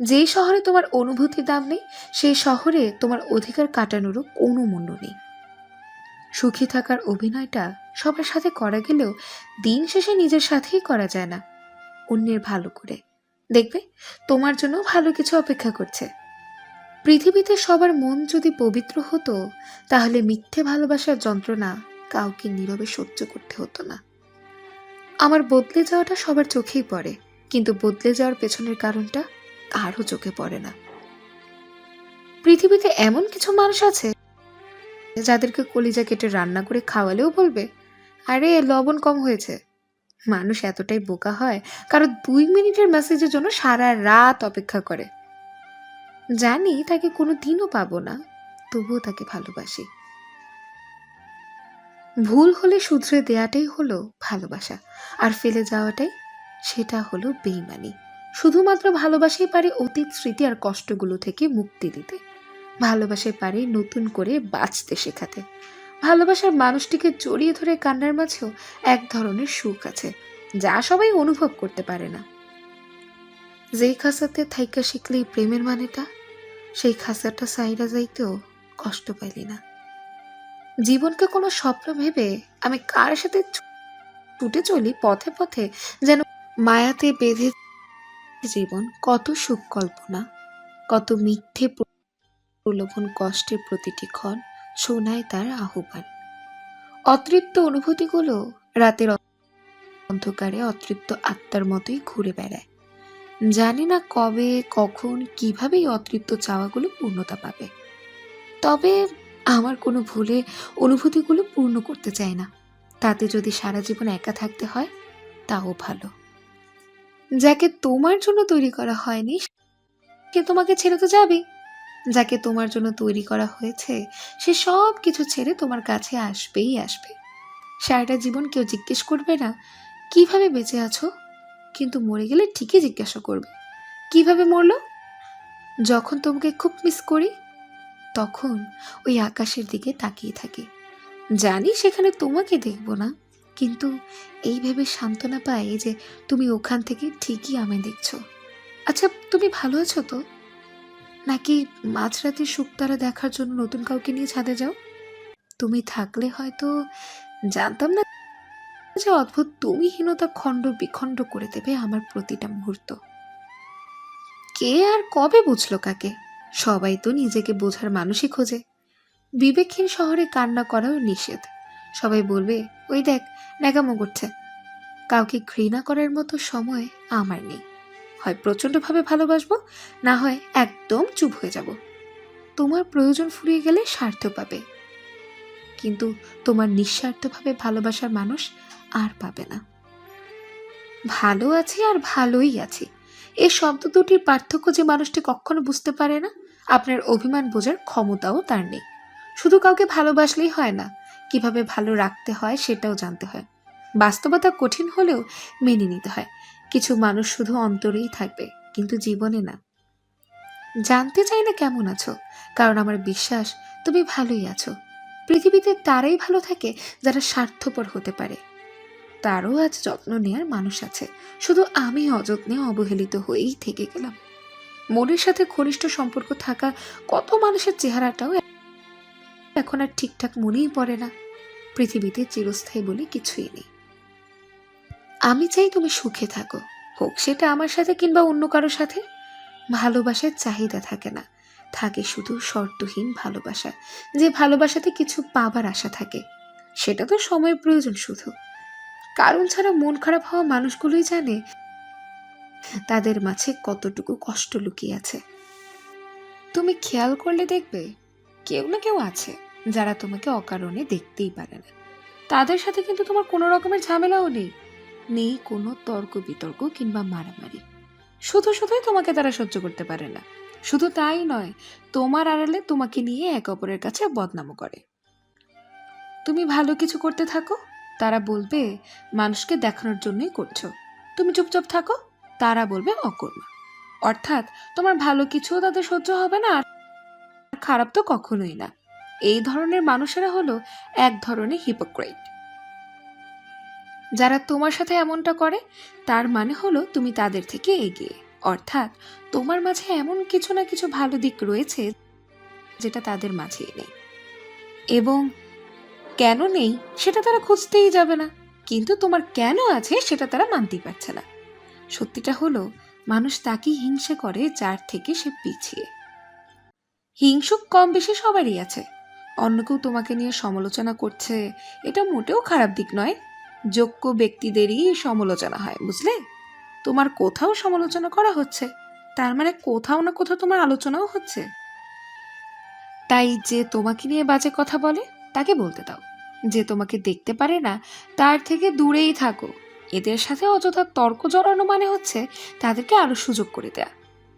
যেই শহরে তোমার অনুভূতির দাম নেই, সেই শহরে তোমার অধিকার কাটানোরও কোনো মূল্য নেই। সুখী থাকার অভিনয়টা সবার সাথে করা গেলেও দিন শেষে নিজের সাথেই করা যায় না, অন্যের ভালো করে। দেখবে, তোমার জন্য ভালো কিছু অপেক্ষা করছে। পৃথিবীতে সবার মন যদি পবিত্র হতো, তাহলে মিথ্যে ভালোবাসার যন্ত্রণা কাউকে নীরবে সহ্য করতে হতো না। আমার বদলে যাওয়াটা সবার চোখেই পড়ে, কিন্তু বদলে যাওয়ার পেছনের কারণটা কারও চোখে পড়ে না। পৃথিবীতে এমন কিছু মানুষ আছে যাদেরকে কলিজা কেটে রান্না করে খাওয়ালেও বলবে, আরে, লবণ কম হয়েছে। মানুষ এতটাই বোকা হয়, কারণ দুই মিনিটের মেসেজের জন্য সারা রাত অপেক্ষা করে। জানি তাকে কোনো দিনও পাবো না, তবুও তাকে ভালোবাসি। ভুল হলে শুধরে দেয়াটাই হলো ভালোবাসা, আর ফেলে যাওয়াটাই সেটা হলো বেইমানি। শুধুমাত্র ভালোবাসাই পারে অতীত স্মৃতি আর কষ্টগুলো থেকে মুক্তি দিতে। ভালোবাসাই পারে নতুন করে বাঁচতে শেখাতে। ভালোবাসার মানুষটিকে জড়িয়ে ধরে কান্নার মাঝেও এক ধরনের সুখ আছে, যা সবাই অনুভব করতে পারে না। যেই খাসাতে থাইকা শিখলে এই প্রেমের মানেটা, সেই খাসাটা সাইরা যাইতেও কষ্ট পাইলি না। জীবনকে কোনো স্বপ্ন ভেবে আমি কার সাথে ছুটে চলি পথে পথে যেন মায়াতে বেঁধে জীবন কত সুখ কল্পনা কত মিথ্যে প্রলোভন কষ্টের প্রতিটি ক্ষণ শোনায় তার আহ্বান। অতৃপ্ত অনুভূতিগুলো রাতের অন্ধকারে অতৃপ্ত আত্মার মতোই ঘুরে বেড়ায়। জানি না কবে, কখন, কীভাবে এই অতৃপ্ত চাওয়াগুলো পূর্ণতা পাবে। তবে আমার কোনো ভুলে অনুভূতিগুলো পূর্ণ করতে চাই না। তাতে যদি সারা জীবন একা থাকতে হয়, তাও ভালো। যাকে তোমার জন্য তৈরি করা হয়নি, সে তোমাকে ছেড়ে তো যাবে যাকে তোমার জন্য তৈরি করা হয়েছে, সে সব কিছু ছেড়ে তোমার কাছে আসবেই আসবে। সারাটা জীবন কেউ জিজ্ঞেস করবে না, কীভাবে বেঁচে আছো? কিন্তু মরে গেলে ঠিকই জিজ্ঞাসা করবে, কীভাবে মরলো? যখন তোমাকে খুব মিস করি, তখন ওই আকাশের দিকে তাকিয়ে থাকি। জানি সেখানে তোমাকে দেখব না। কিন্তু এই ভেবে সান্ত্বনা পাই যে তুমি ওখান থেকে ঠিকই আমায় দেখছ। আচ্ছা তুমি ভালো আছো তো? নাকি মাঝরাতে শুকতারা দেখার জন্য নতুন কাউকে নিয়ে ছাদে যাও? তুমি থাকলে হয়তো জানতাম না যে অদ্ভুত তুমিহীনতা খণ্ড বিখণ্ড করে দেবে আমার প্রতিটা মুহূর্ত। কে আর কবে বুঝলো কাকে? সবাই তো নিজেকে বোঝার মানুষই খোঁজে। বিবেকহীন শহরে কান্না করাও নিষেধ। সবাই বলবে, ওই দেখ, ন্যাকামো করছে। কাউকে ঘৃণা করার মতো সময় আমার নেই। হয় প্রচণ্ডভাবে ভালোবাসবো, না হয় একদম চুপ হয়ে যাব। তোমার প্রয়োজন ফুরিয়ে গেলে স্বার্থ পাবে। কিন্তু তোমার নিঃস্বার্থভাবে ভালোবাসার মানুষ আর পাবে না। ভালো আছি আর ভালোই আছি। এই শব্দ দুটির পার্থক্য যে মানুষটি কখনো বুঝতে পারে না, আপনার অভিমান বোঝার ক্ষমতাও তার নেই। শুধু কাউকে ভালোবাসলেই হয় না কীভাবে ভালো রাখতে হয় সেটাও জানতে হয়। বাস্তবতা কঠিন হলেও মেনে নিতে হয়। কিছু মানুষ শুধু অন্তরেই থাকবে, কিন্তু জীবনে না। জানতে চাই না কেমন আছো? কারণ আমার বিশ্বাস, তুমি ভালোই আছো। পৃথিবীতে তারাই ভালো থাকে যারা স্বার্থপর হতে পারে। তারও আজ যত্ন নেয়ার মানুষ আছে। শুধু আমি অযত্নে অবহেলিত হয়েই থেকে গেলাম। মনের সাথে ঘনিষ্ঠ সম্পর্ক থাকা কত মানুষের চেহারাটাও এখন আর ঠিকঠাক মনেই পড়ে না। পৃথিবীতে চিরস্থায়ী বলে কিছুই নেই। আমি চাই তুমি সুখে থাকো। হোক সেটা আমার সাথে কিংবা অন্য কারোর সাথে। ভালোবাসার চাহিদা থাকে না। থাকে শুধু শর্তহীন ভালোবাসা, যে ভালোবাসাতে কিছু পাবার আশা থাকে। সেটা তো সময়ের প্রয়োজন শুধু। কারণ ছাড়া মন খারাপ হওয়া মানুষগুলোই জানে তাদের মাঝে কতটুকু কষ্ট লুকিয়ে আছে। তুমি খেয়াল করলে দেখবে, কেউ না কেউ আছে। যারা তোমাকে অকারণে দেখতেই পারে না। তাদের সাথে কিন্তু তোমার কোনো রকমের ঝামেলাও নেই। নেই কোনো তর্ক বিতর্ক কিংবা মারামারি। শুধু শুধুই তোমাকে তারা সহ্য করতে পারে না। শুধু তাই নয়, তোমার আড়ালে তোমাকে নিয়ে এক অপরের কাছে বদনামও করে। তুমি ভালো কিছু করতে থাকো, তারা বলবে, মানুষকে দেখানোর জন্যই করছ। তুমি চুপচাপ থাকো, তারা বলবে, অকর্মা। অর্থাৎ তোমার ভালো কিছুও তাদের সহ্য হবে না, আর খারাপ তো কখনোই না। এই ধরনের মানুষেরা হলো এক ধরনের হিপোক্রেট যারা তোমার সাথে এমনটা করে, তার মানে হলো তুমি তাদের থেকে এগিয়ে। অর্থাৎ তোমার মাঝে এমন কিছু না কিছু ভালো দিক রয়েছে যেটা তাদের মাঝে নেই। এবং কেন নেই, সেটা তারা খুঁজতেই যাবে না। কিন্তু তোমার কেন আছে, সেটা তারা মানতেই পারছে না। সত্যিটা হলো, মানুষ তাকেই হিংসে করে যার থেকে সে পিছিয়ে। হিংসুক কম বেশি সবারই আছে। অন্য কেউ তোমাকে নিয়ে সমালোচনা করছে, এটা মোটেও খারাপ দিক নয়। যোগ্য ব্যক্তিদেরই সমালোচনা হয়, বুঝলে? তোমার কোথাও সমালোচনা করা হচ্ছে, তার মানে কোথাও না কোথাও তোমার আলোচনাও হচ্ছে। তাই যে তোমাকে নিয়ে বাজে কথা বলে, তাকে বলতে দাও। যে তোমাকে দেখতে পারে না, তার থেকে দূরেই থাকো। এদের সাথে অযথা তর্ক জড়ানো মানে হচ্ছে তাদেরকে আরও সুযোগ করে দেয়া।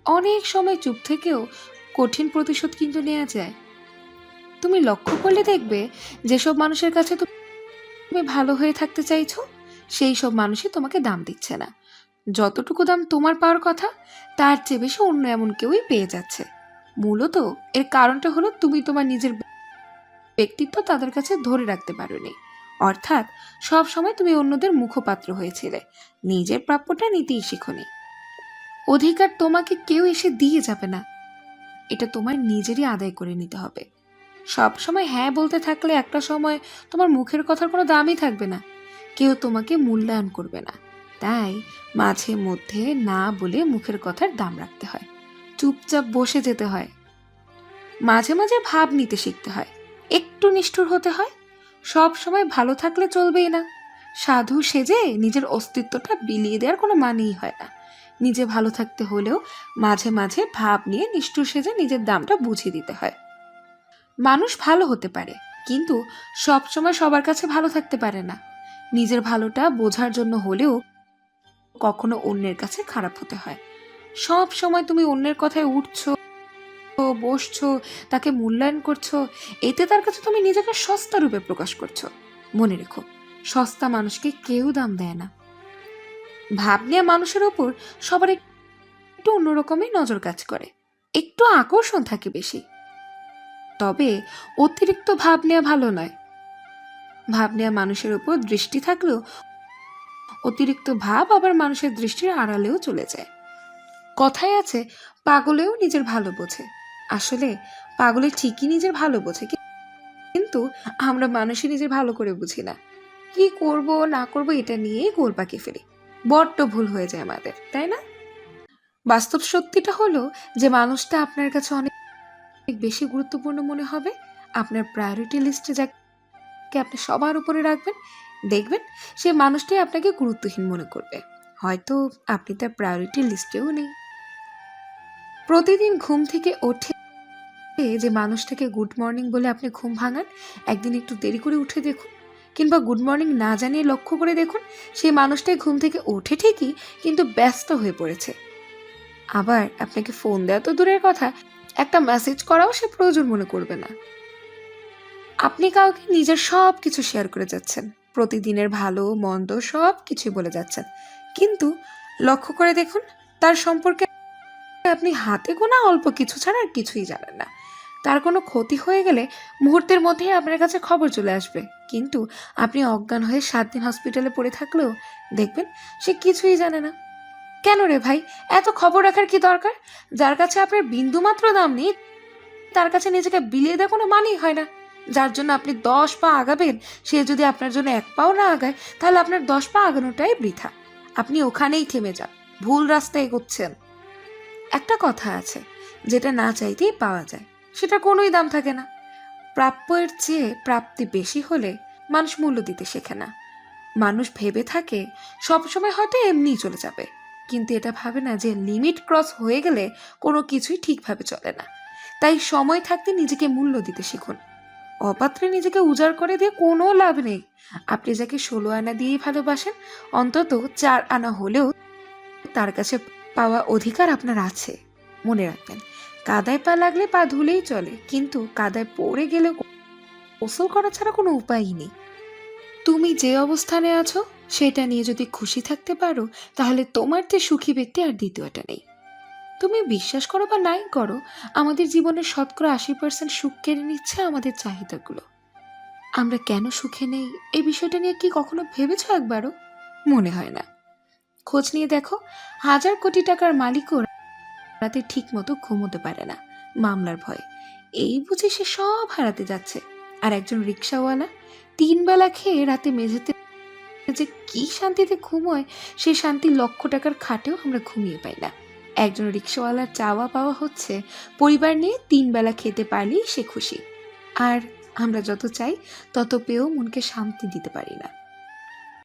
অনেক সময় চুপ থেকেও কঠিন প্রতিশোধ কিন্তু নেওয়া যায়। তুমি লক্ষ্য করলে দেখবে যেসব মানুষের কাছে তুমি ভালো হয়ে থাকতে চাইছো, সেই সব মানুষই তোমাকে দাম দিচ্ছে না। যতটুকু দাম তোমার পাওয়ার কথা, তার চেয়ে বেশি অন্য এমন কেউই পেয়ে যাচ্ছে। মূলত এর কারণটা হলো তুমি তোমার নিজের ব্যক্তিত্ব তাদের কাছে ধরে রাখতে পারোনি। অর্থাৎ সব সময় তুমি অন্যদের মুখপাত্র হয়েছিলে। নিজের প্রাপ্যটা নিতেই শিখনি। অধিকার তোমাকে কেউ এসে দিয়ে যাবে না। এটা তোমার নিজেরই আদায় করে নিতে হবে। সব সময় হ্যাঁ বলতে থাকলে একটা সময় তোমার মুখের কথার কোনো দামই থাকবে না। কেউ তোমাকে মূল্যায়ন করবে না। তাই মাঝে মধ্যে না বলে মুখের কথার দাম রাখতে হয়। চুপচাপ বসে যেতে হয়। মাঝে মাঝে ভাব নিতে শিখতে হয়। একটু নিষ্ঠুর হতে হয়। সব সময় ভালো থাকলে চলবেই না। সাধু সেজে নিজের অস্তিত্বটা বিলিয়ে দেওয়ার কোনো মানেই হয় না। নিজে ভালো থাকতে হলেও মাঝে মাঝে ভাব নিয়ে নিষ্ঠুর সেজে নিজের দামটা বুঝিয়ে দিতে হয়। মানুষ ভালো হতে পারে, কিন্তু সবসময় সবার কাছে ভালো থাকতে পারে না। নিজের ভালোটা বোঝার জন্য হলেও কখনো অন্যের কাছে খারাপ হতে হয়। সব সময় তুমি অন্যের কথায় উঠছো, বসছো, তাকে মূল্যায়ন করছ, এতে তার কাছে তুমি নিজেকে সস্তা রূপে প্রকাশ করছ। মনে রেখো, সস্তা মানুষকে কেউ দাম দেয় না। ভাব নেওয়া মানুষের ওপর সবার একটু অন্যরকমই নজর কাজ করে। একটু আকর্ষণ থাকে বেশি। তবে অতিরিক্ত ভাব নেওয়া ভালো নয়। ভাব নেওয়া মানুষের উপর দৃষ্টি থাকলেও অতিরিক্ত ভাব আবার মানুষের দৃষ্টির আড়ালেও চলে যায়। কথায় আছে, পাগলেও নিজের ভালো বোঝে। আসলে পাগলে ঠিকই নিজের ভালো বোঝে, কিন্তু আমরা মানুষই নিজের ভালো করে বুঝি না। কি করব, না করব, এটা নিয়েই গোল পাকিয়ে ফেলি। বড্ড ভুল হয়ে যায় আমাদের, তাই না? বাস্তব সত্যিটা হলো যে মানুষটা আপনার কাছে অনেক বেশি গুরুত্বপূর্ণ মনে হবে। আপনার প্রায়োরিটি লিস্টে যাকে আপনি সবার উপরে রাখবেন। দেখবেন সে মানুষটাই আপনাকে গুরুত্বহীন মনে করবে। হয়তো আপনি তার প্রায়োরিটি লিস্টেও নেই। প্রতিদিন ঘুম থেকে ওঠে যে মানুষটাকে গুড মর্নিং বলে আপনি ঘুম ভাঙান। একদিন একটু দেরি করে উঠে দেখুন কিংবা গুড মর্নিং না জানিয়ে লক্ষ্য করে দেখুন সেই মানুষটাই ঘুম থেকে ওঠে ঠিকই, কিন্তু ব্যস্ত হয়ে পড়েছে। আবার আপনাকে ফোন দেওয়া তো দূরের কথা। একটা মেসেজ করাও সে প্রয়োজন মনে করবে না। আপনি কাউকে নিজের সব কিছু শেয়ার করে যাচ্ছেন। প্রতিদিনের ভালো, মন্দ সব কিছুই বলে যাচ্ছেন। কিন্তু লক্ষ্য করে দেখুন, তার সম্পর্কে আপনি হাতে গোনা অল্প কিছু ছাড়া আর কিছুই জানেন না। তার কোনো ক্ষতি হয়ে গেলে মুহূর্তের মধ্যেই আপনার কাছে খবর চলে আসবে। কিন্তু আপনি অজ্ঞান হয়ে সাত দিন হসপিটালে পড়ে থাকলেও দেখবেন, সে কিছুই জানে না। কেন রে ভাই? এত খবর রাখার কি দরকার? যার কাছে আপনার বিন্দুমাত্র দাম নেই, তার কাছে নিজেকে বিলিয়ে দেওয়া কোনো মানেই হয় না। যার জন্য আপনি দশ পা আগাবেন, সে যদি আপনার জন্য এক পাও না আগায়, তাহলে আপনার দশ পা আগানোটাই বৃথা। আপনি ওখানেই থেমে যান, ভুল রাস্তায় এগোচ্ছেন। একটা কথা আছে, যেটা না চাইতেই পাওয়া যায় সেটা কোনোই দাম থাকে না। প্রাপ্যের চেয়ে প্রাপ্তি বেশি হলে মানুষ মূল্য দিতে শেখে না। মানুষ ভেবে থাকে, সবসময় হয়তো এমনিই চলে যাবে। কিন্তু এটা ভাবে না যে লিমিট ক্রস হয়ে গেলে কোনো কিছুই ঠিকভাবে চলে না। তাই সময় থাকতে নিজেকে মূল্য দিতে শিখুন। অপাত্রে নিজেকে উজাড় করে দিয়ে কোনো লাভ নেই। আপনি যাকে ষোলো আনা দিয়েই ভালোবাসেন, অন্তত চার আনা হলেও তার কাছে পাওয়া অধিকার আপনার আছে। মনে রাখবেন, কাদায় পা লাগলে পা ধুলেই চলে, কিন্তু কাদায় পড়ে গেলে গোসল করা ছাড়া কোনো উপায়ই নেই। তুমি যে অবস্থানে আছো সেটা নিয়ে যদি খুশি থাকতে পারো, তাহলে তোমার চেয়ে সুখী ব্যক্তি আর দ্বিতীয়টা নেই। তুমি বিশ্বাস করো বা নাই করো, আমাদের জীবনের শতকরা আশি পার্সেন্ট সুখ কেড়ে নিচ্ছে আমাদের চাহিদাগুলো। আমরা কেন সুখে নেই? এই বিষয়টা নিয়ে কি কখনো ভেবেছ একবারও? মনে হয় না। খোঁজ নিয়ে দেখো, হাজার কোটি টাকার মালিকও রাতে ঠিক মতো ঘুমোতে পারে না, মামলার ভয়ে। এই বুঝে সে সব হারাতে যাচ্ছে। আর একজন রিক্সাওয়ালা তিন বেলা খেয়ে রাতে মেঝেতে যে কি শান্তিতে ঘুমোয়, সেই শান্তি লক্ষ টাকার খাটেও আমরা ঘুমিয়ে পাই না। একজন রিক্সাওয়ালার চাওয়া পাওয়া হচ্ছে, পরিবার নিয়ে তিন বেলা খেতে পারলেই সে খুশি। আর আমরা যত চাই, তত পেয়েও মনকে শান্তি দিতে পারি না।